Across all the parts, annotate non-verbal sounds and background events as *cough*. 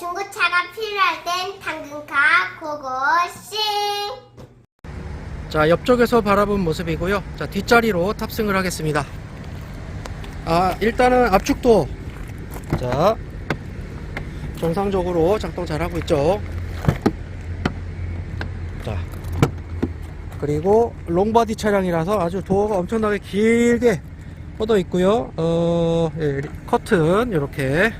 중고차가 필요할 땐 당근카 고고싱. 자 옆쪽에서 바라본 모습이고요. 자 뒷자리로 탑승을 하겠습니다. 아 일단은 압축도. 자 정상적으로 작동 잘 하고 있죠? 자 그리고 롱바디 차량이라서 아주 도어가 엄청나게 길게 뻗어 있고요. 어 예, 리- 커튼 이렇게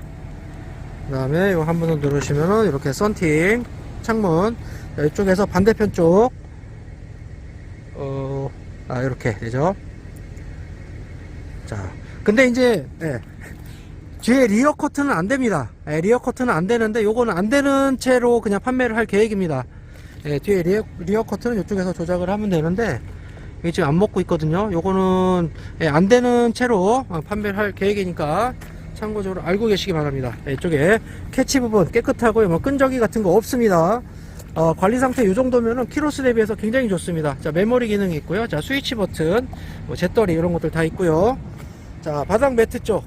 그 다음에 이거 한 번 더 누르시면은 이렇게 썬팅 창문 자, 이쪽에서 반대편 쪽 어, 아, 이렇게 되죠. 자, 근데 이제, 예, 뒤에 리어 커트는 안 됩니다. 예, 리어 커트는 안 되는데, 요거는 안 되는 채로 그냥 판매를 할 계획입니다. 예, 뒤에 리어, 리어 커트는 이쪽에서 조작을 하면 되는데, 이게 지금 안 먹고 있거든요. 요거는, 예, 안 되는 채로 어, 판매를 할 계획이니까, 참고적으로 알고 계시기 바랍니다. 예, 이쪽에 캐치 부분 깨끗하고요. 뭐 끈적이 같은 거 없습니다. 어, 관리 상태 이 정도면은 키로수 대비해서 굉장히 좋습니다. 자, 메모리 기능이 있고요. 자, 스위치 버튼, 뭐 재떨이 이런 것들 다 있고요. 자, 바닥 매트 쪽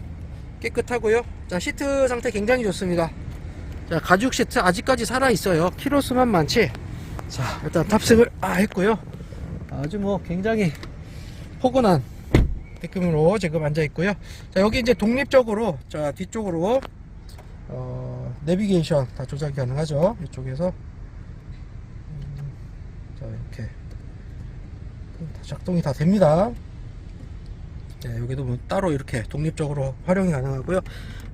깨끗하고요. 자, 시트 상태 굉장히 좋습니다. 자, 가죽 시트 아직까지 살아 있어요. 키로수만 많지. 자, 일단 탑승을 아 했고요. 아주 뭐 굉장히 포근한 대금으로 지금 앉아 있고요. 자, 여기 이제 독립적으로 자, 뒤쪽으로 어, 내비게이션 다 조작이 가능하죠. 이쪽에서. 자 이렇게. 다 작동이 다 됩니다. 네, 여기도 뭐 따로 이렇게 독립적으로 활용이 가능하고요.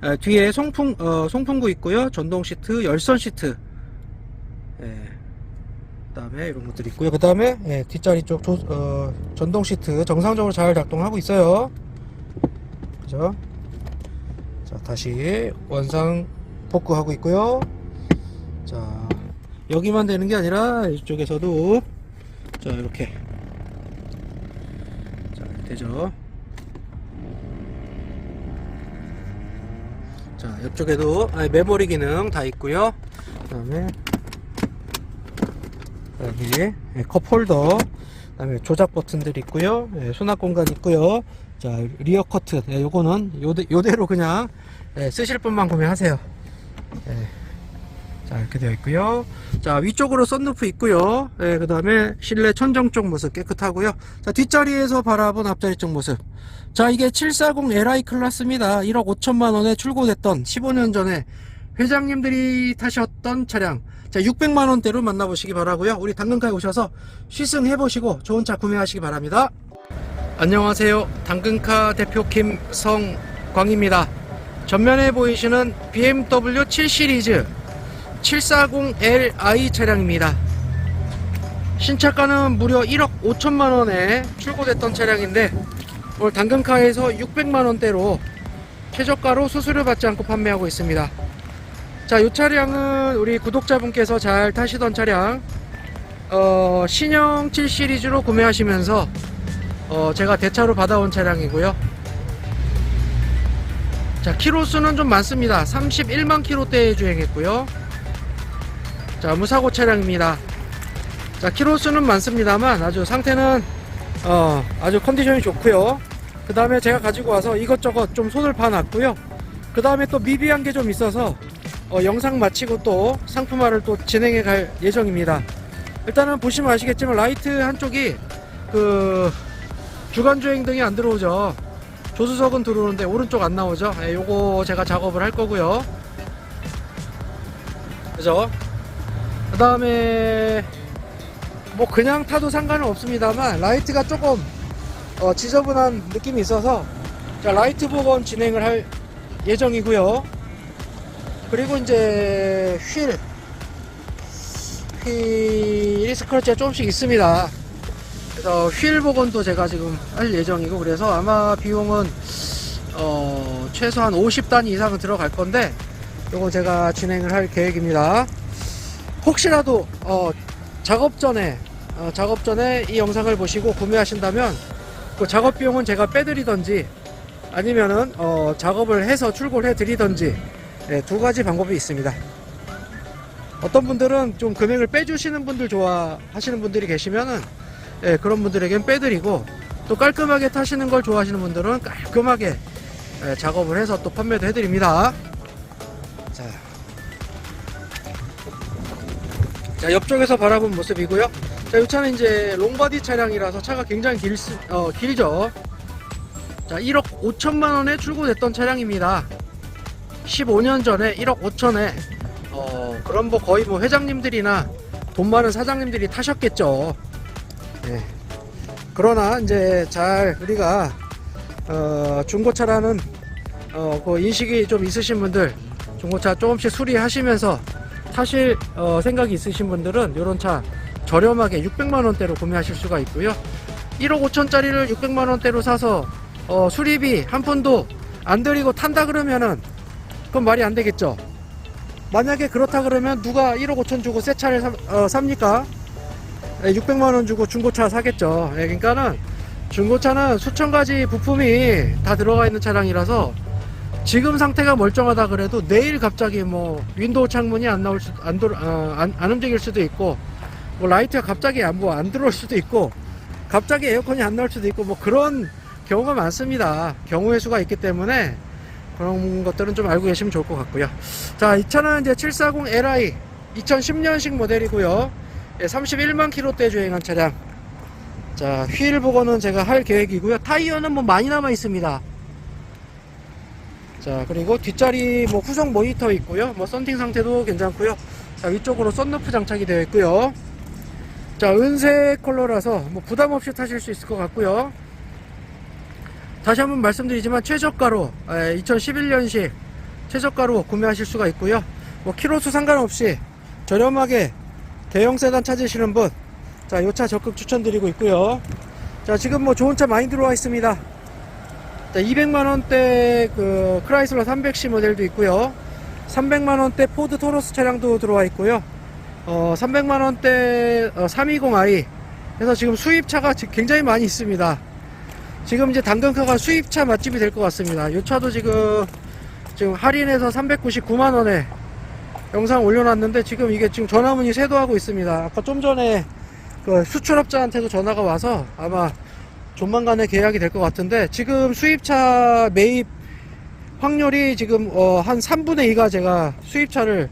에, 뒤에 송풍 어, 송풍구 있고요. 전동 시트 열선 시트. 예, 그다음에 이런 것들이 있고요. 그 다음에 뒷자리 쪽 조, 어, 전동 시트 정상적으로 잘 작동하고 있어요. 그죠? 자 다시 원상 복구하고 있고요. 자 여기만 되는 게 아니라 이쪽에서도 자 이렇게. 자 되죠? 자 옆쪽에도 아, 메모리 기능 다 있고요. 그 다음에 여기 예, 컵홀더 그 다음에 조작 버튼들 있고요. 예, 수납 공간 있고요. 자 리어 커튼 예, 요거는 요대, 요대로 그냥 예, 쓰실 분만 구매하세요. 예. 자 이렇게 되어 있고요. 자 위쪽으로 썬루프 있고요. 예, 그 다음에 실내 천정 쪽 모습 깨끗하고요. 자 뒷자리에서 바라본 앞자리 쪽 모습. 자 이게 740 Li 클래스입니다. 1억 5천만원에 출고됐던 15년 전에 회장님들이 타셨던 차량 자 600만원대로 만나보시기 바라고요 우리 당근카에 오셔서 시승해보시고 좋은 차 구매하시기 바랍니다 안녕하세요 당근카 대표 김성광입니다 전면에 보이시는 BMW 7 시리즈 740Li 차량입니다. 신차가는 무려 1억 5천만원에 출고됐던 차량인데 오늘 당근카에서 600만원대로 최저가로 수수료 받지 않고 판매하고 있습니다. 자, 이 차량은 우리 구독자분께서 잘 타시던 차량 어, 신형 7 시리즈로 구매하시면서 어, 제가 대차로 받아온 차량이고요. 자, 키로 수는 좀 많습니다. 31만 킬로대에 주행했고요. 자 무사고 차량입니다 자 키로 수는 많습니다만 아주 상태는 어 아주 컨디션이 좋고요 그 다음에 제가 가지고 와서 이것저것 좀 손을 봐놨고요 그 다음에 또 미비한 게 좀 있어서 어, 영상 마치고 또 상품화를 또 진행해 갈 예정입니다. 일단은 보시면 아시겠지만 라이트 한쪽이 그 주간주행 등이 안 들어오죠. 조수석은 들어오는데 오른쪽 안 나오죠. 예, 요거 제가 작업을 할 거고요. 그죠? 그 다음에 뭐 그냥 타도 상관은 없습니다만 라이트가 조금 어, 지저분한 느낌이 있어서 자, 라이트 복원 진행을 할 예정이고요 그리고 이제 휠. 휠이 스크래치가 조금씩 있습니다. 그래서 휠 복원도 제가 지금 할 예정이고 그래서 아마 비용은 어, 최소한 50단 이상은 들어갈 건데 요거 제가 진행을 할 계획입니다. 혹시라도 어, 작업 전에 어, 작업 전에 이 영상을 보시고 구매하신다면 그 작업 비용은 제가 빼드리던지 아니면은 어, 작업을 해서 출고를 해드리던지 네, 두 가지 방법이 있습니다. 어떤 분들은 좀 금액을 빼주시는 분들 좋아하시는 분들이 계시면은 예, 그런 분들에겐 빼드리고 또 깔끔하게 타시는 걸 좋아하시는 분들은 깔끔하게 예, 작업을 해서 또 판매도 해드립니다. 자, 자, 옆쪽에서 바라본 모습이고요. 자, 이 차는 이제 롱바디 차량이라서 차가 굉장히 길, 수- 어, 길죠. 자, 1억 5천만 원에 출고됐던 차량입니다. 15년 전에 1억 5천에 어, 그런 뭐 거의 뭐 회장님들이나 돈 많은 사장님들이 타셨겠죠. 예. 그러나 이제 잘 우리가 어, 중고차라는 어, 그 인식이 좀 있으신 분들 중고차 조금씩 수리하시면서 타실 어, 생각이 있으신 분들은 이런 차 저렴하게 600만 원대로 구매하실 수가 있고요. 1억 5천짜리를 600만 원대로 사서 어, 수리비 한 푼도 안 들이고 탄다 그러면은 그건 말이 안 되겠죠. 만약에 그렇다 그러면 누가 1억 5천 주고 새 차를 사- 어, 삽니까? 600만 원 주고 중고차 사겠죠. 예, 그러니까는 중고차는 수천 가지 부품이 다 들어가 있는 차량이라서 지금 상태가 멀쩡하다 그래도 내일 갑자기 뭐 윈도우 창문이 안 나올 수, 안, 돌, 어, 안, 안 움직일 수도 있고 뭐 라이트가 갑자기 안, 뭐 안 들어올 수도 있고 갑자기 에어컨이 안 나올 수도 있고 뭐 그런 경우가 많습니다. 경우의 수가 있기 때문에 그런 것들은 좀 알고 계시면 좋을 것 같고요. 자, 이 차는 이제 740 Li 2010년식 모델이고요. 31만 킬로대 주행한 차량. 자, 휠 복원은 제가 할 계획이고요. 타이어는 뭐 많이 남아 있습니다. 자, 그리고 뒷자리 뭐 후속 모니터 있고요. 뭐 썬팅 상태도 괜찮고요. 자, 위쪽으로 썬루프 장착이 되어 있고요. 자, 은색 컬러라서 뭐 부담 없이 타실 수 있을 것 같고요. 다시 한번 말씀드리지만 최저가로 2011년식 최저가로 구매하실 수가 있고요. 뭐 키로수 상관없이 저렴하게 대형 세단 찾으시는 분, 자, 요 차 적극 추천드리고 있고요. 자, 지금 뭐 좋은 차 많이 들어와 있습니다. 자, 200만원대 그 크라이슬러 300C 모델도 있고요. 300만원대 포드 토로스 차량도 들어와 있고요. 어, 300만원대 320i. 그래서 지금 수입차가 지- 굉장히 많이 있습니다. 지금 이제 당근카가 수입차 맛집이 될 것 같습니다. 이 차도 지금 지금 할인해서 399만 원에 영상 올려놨는데 지금 이게 지금 전화문이 쇄도하고 있습니다. 아까 좀 전에 그 수출업자한테도 전화가 와서 아마 조만간에 계약이 될 것 같은데 지금 수입차 매입 확률이 지금 어, 한 3분의 2가 제가 수입차를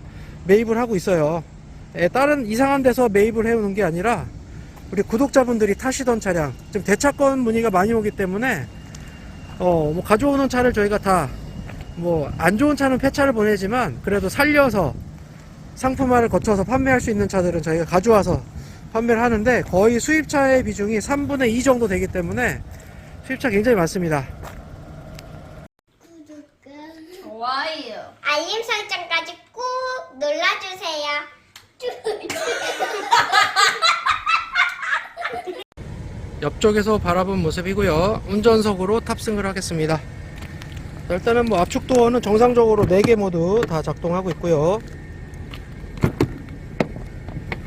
매입을 하고 있어요. 예, 다른 이상한 데서 매입을 해오는 게 아니라 우리 구독자분들이 타시던 차량 지금 대차권 문의가 많이 오기 때문에 어, 뭐 가져오는 차를 저희가 다 뭐 안 좋은 차는 폐차를 보내지만 그래도 살려서 상품화를 거쳐서 판매할 수 있는 차들은 저희가 가져와서 판매를 하는데 거의 수입차의 비중이 3분의 2 정도 되기 때문에 수입차 굉장히 많습니다. 구독과 좋아요. 알림 설정까지 꾹 눌러주세요. *laughs* 옆쪽에서 바라본 모습이고요. 운전석으로 탑승을 하겠습니다. 자, 일단은 뭐 압축 도어는 정상적으로 4개 모두 다 작동하고 있고요.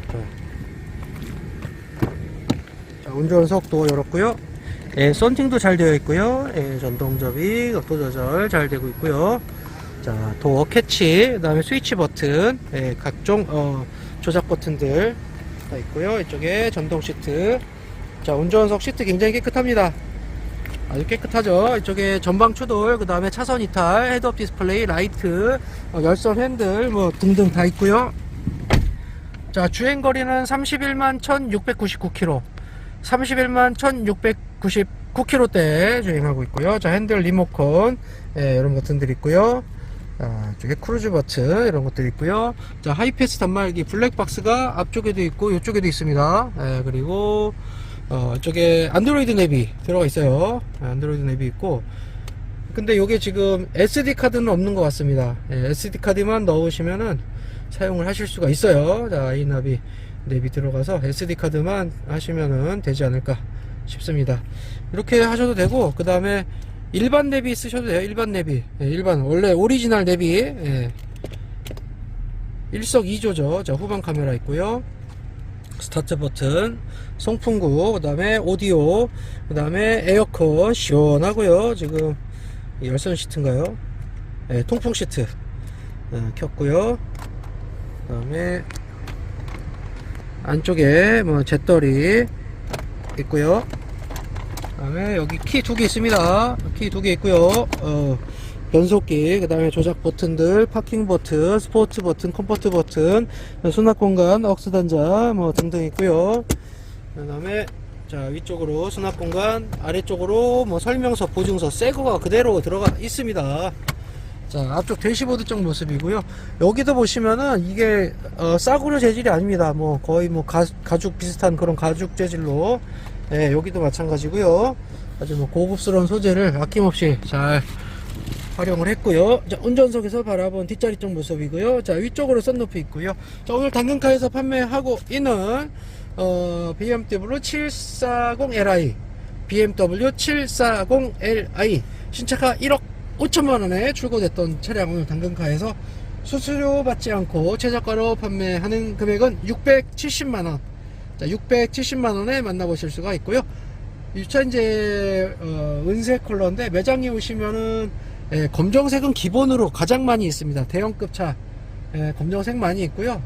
자, 자, 운전석도 열었고요. 예, 썬팅도 잘 되어 있고요. 예, 전동 접이, 각도 조절 잘 되고 있고요. 자, 도어 캐치, 그 다음에 스위치 버튼, 예, 각종 어, 조작 버튼들 다 있고요. 이쪽에 전동 시트, 자 운전석 시트 굉장히 깨끗합니다. 아주 깨끗하죠? 이쪽에 전방 추돌 그 다음에 차선 이탈 헤드업 디스플레이 라이트 어, 열선 핸들 뭐 등등 다 있고요. 자 주행거리는 31만 1699km 31만 1699km대 주행하고 있고요. 자 핸들 리모컨 예, 이런 버튼들 있고요. 자, 이쪽에 크루즈 버튼 이런 것들 있고요. 자 하이패스 단말기 블랙박스가 앞쪽에도 있고 이쪽에도 있습니다. 예, 그리고 어, 이쪽에 안드로이드 내비 들어가 있어요. 네, 안드로이드 내비 있고. 근데 요게 지금 SD 카드는 없는 것 같습니다. 예, SD 카드만 넣으시면은 사용을 하실 수가 있어요. 자, 이 나비 내비 들어가서 SD 카드만 하시면은 되지 않을까 싶습니다. 이렇게 하셔도 되고, 그 다음에 일반 내비 쓰셔도 돼요. 일반 내비. 예, 일반, 원래 오리지널 내비. 예. 일석이조죠. 자, 후방 카메라 있고요. 스타트 버튼, 송풍구, 그 다음에 오디오, 그 다음에 에어컨 시원하고요. 지금 열선 시트인가요? 네, 통풍 시트 어, 켰고요. 그 다음에 안쪽에 뭐 잿더리 있고요. 그 다음에 여기 키 두 개 있습니다. 키 두 개 있고요. 어, 변속기, 그 다음에 조작 버튼들, 파킹 버튼, 스포츠 버튼, 컴포트 버튼, 수납 공간, 억스 단자, 뭐 등등 있고요. 그 다음에 자 위쪽으로 수납 공간, 아래쪽으로 뭐 설명서, 보증서, 새 거가 그대로 들어가 있습니다. 자 앞쪽 대시보드 쪽 모습이고요. 여기도 보시면은 이게 어, 싸구려 재질이 아닙니다. 뭐 거의 뭐 가, 가죽 비슷한 그런 가죽 재질로, 예, 여기도 마찬가지고요. 아주 뭐 고급스러운 소재를 아낌없이 잘 활용을 했고요. 자, 운전석에서 바라본 뒷자리 쪽 모습이고요. 자, 위쪽으로 썬루프 있고요. 자, 오늘 당근카에서 판매하고 있는 어, BMW 740li, BMW 740li 신차가 1억 5천만 원에 출고됐던 차량 오늘 당근카에서 수수료 받지 않고 최저가로 판매하는 금액은 670만 원. 자, 670만 원에 만나보실 수가 있고요. 이차 이제 어, 은색 컬러인데 매장에 오시면은 예, 검정색은 기본으로 가장 많이 있습니다. 대형급 차 예, 검정색 많이 있고요.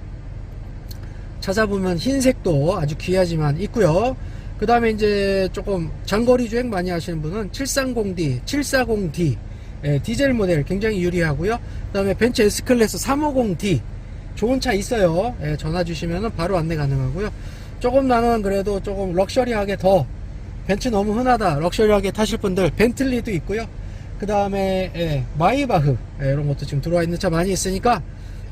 찾아보면 흰색도 아주 귀하지만 있고요. 그 다음에 이제 조금 장거리 주행 많이 하시는 분은 730D, 740D 예, 디젤 모델 굉장히 유리하고요. 그 다음에 벤츠 S클래스 350D 좋은 차 있어요. 예, 전화 주시면 바로 안내 가능하고요. 조금 나는 그래도 조금 럭셔리하게 더 벤츠 너무 흔하다 럭셔리하게 타실 분들 벤틀리도 있고요. 그 다음에 예, 마이바흐 예, 이런 것도 지금 들어와 있는 차 많이 있으니까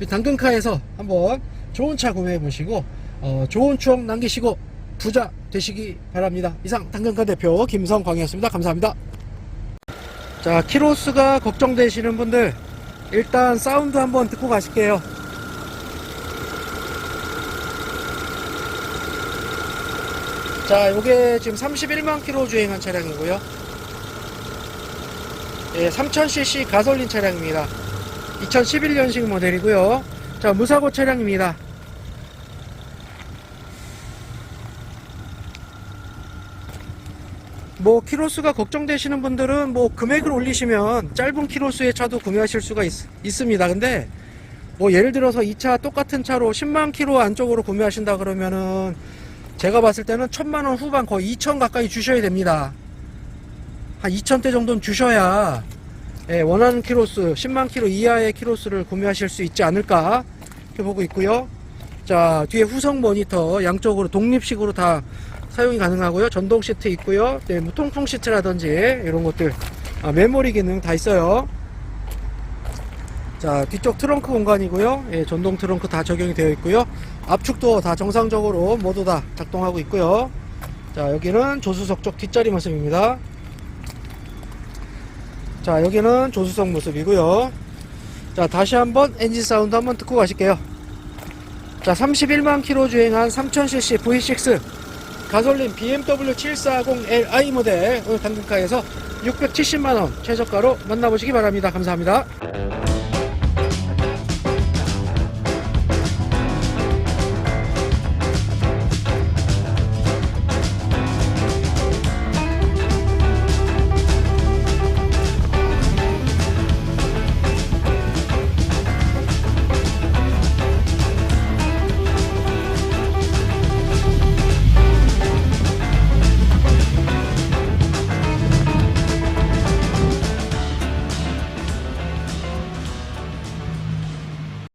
이 당근카에서 한번 좋은 차 구매해 보시고 어, 좋은 추억 남기시고 부자 되시기 바랍니다. 이상 당근카 대표 김성광이었습니다. 감사합니다. 자 키로수가 걱정되시는 분들 일단 사운드 한번 듣고 가실게요. 자 요게 지금 31만 킬로 주행한 차량이고요. 예, 3000cc 가솔린 차량입니다. 2011년식 모델이고요. 자, 무사고 차량입니다. 뭐 키로수가 걱정되시는 분들은 뭐 금액을 올리시면 짧은 키로수의 차도 구매하실 수가 있, 습니다 근데 뭐 예를 들어서 이 차 똑같은 차로 10만 킬로 안쪽으로 구매하신다 그러면은 제가 봤을 때는 1000만 원 후반 거의 2000 가까이 주셔야 됩니다. 한 2000대 정도는 주셔야 예, 원하는 키로수 10만 킬로 이하의 키로수를 구매하실 수 있지 않을까 이렇게 보고 있고요. 자 뒤에 후성 모니터 양쪽으로 독립식으로 다 사용이 가능하고요. 전동 시트 있고요. 네, 뭐 통풍 시트라든지 이런 것들 아, 메모리 기능 다 있어요. 자 뒤쪽 트렁크 공간이고요. 예, 전동 트렁크 다 적용이 되어 있고요. 압축도 다 정상적으로 모두 다 작동하고 있고요. 자 여기는 조수석 쪽 뒷자리 모습입니다. 자 여기는 조수석 모습이고요. 자 다시 한번 엔진 사운드 한번 듣고 가실게요. 자 31만 킬로 주행한 3000cc V6 가솔린 BMW 740Li 모델 오늘 당근가에서 670만원 최저가로 만나보시기 바랍니다. 감사합니다